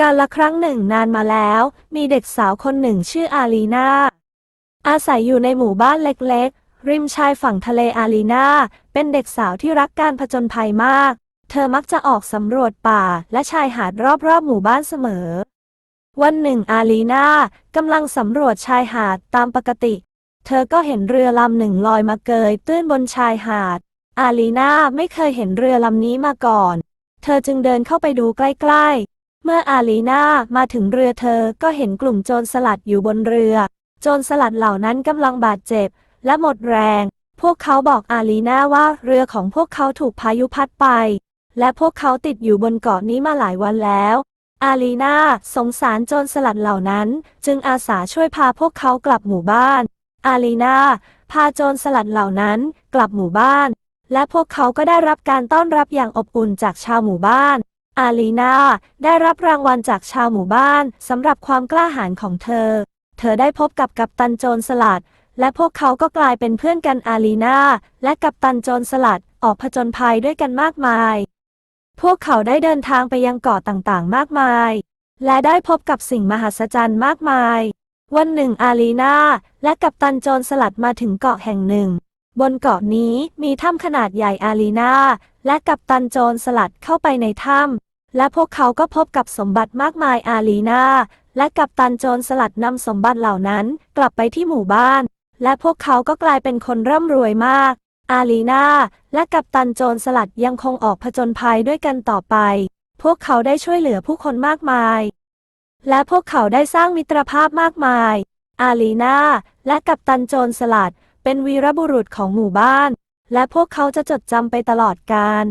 การละครั้งหนึ่งนานมาแล้ว มีเด็กสาวคนหนึ่งชื่ออาลีนาอาศัยอยู่ในหมู่บ้านเล็กๆ ริมชายฝั่งทะเลอาลีนาเป็นเด็กสาวที่รักการผจญภัยมาก เธอมักจะออกสำรวจป่าและชายหาดรอบๆหมู่บ้านเสมอ วันหนึ่งอาลีนากำลังสำรวจชายหาดตามปกติ เธอก็เห็นเรือลำหนึ่งลอยมาเกยตื้นบนชายหาด อาลีนาไม่เคยเห็นเรือลำนี้มาก่อน เธอจึงเดินเข้าไปดูใกล้ๆ เมื่ออาลีนามาถึงเรือเธอก็เห็นกลุ่มโจรสลัดอยู่บนเรือ โจรสลัดเหล่านั้นกำลังบาดเจ็บ และหมดแรง พวกเขาบอกอาลีนาว่าเรือของพวกเขาถูกพายุพัดไป และพวกเขาติดอยู่บนเกาะนี้มาหลายวันแล้ว อาลีนาสงสารโจรสลัดเหล่านั้น จึงอาสาช่วยพาพวกเขากลับหมู่บ้าน อาลีนาพาโจรสลัดเหล่านั้นกลับหมู่บ้าน และพวกเขาก็ได้รับการต้อนรับอย่างอบอุ่นจากชาวหมู่บ้าน อาลีนาได้รับรางวัลจากชาวหมู่บ้านสำหรับความกล้าหาญของเธอ เธอได้พบกับกัปตันโจรสลัด และพวกเขาก็กลายเป็นเพื่อนกันอาลีนาและกัปตันโจรสลัดออกผจญภัยด้วยกันมากมาย พวกเขาได้เดินทางไปยังเกาะต่างๆ มากมาย และได้พบกับสิ่งมหัศจรรย์มากมาย วันหนึ่งอาลีนาและกัปตันโจรสลัดมาถึงเกาะแห่งหนึ่ง บนเกาะนี้มีถ้ำขนาดใหญ่อาลีนาและกัปตันโจรสลัดเข้าไปในถ้ำและพวกเขาก็พบกับสมบัติมากมายอาลีนาและกัปตันโจรสลัดนำสมบัติเหล่านั้นกลับไปที่หมู่บ้าน และพวกเขาก็กลายเป็นคนร่ำรวยมาก อาลีนาและกัปตันโจรสลัดยังคงออกผจญภัยด้วยกันต่อไป พวกเขาได้ช่วยเหลือผู้คนมากมาย และพวกเขาได้สร้างมิตรภาพมากมาย อาลีนาและกัปตันโจรสลัด เป็นวีรบุรุษของหมู่บ้าน และพวกเขาจะจดจำไปตลอดกาล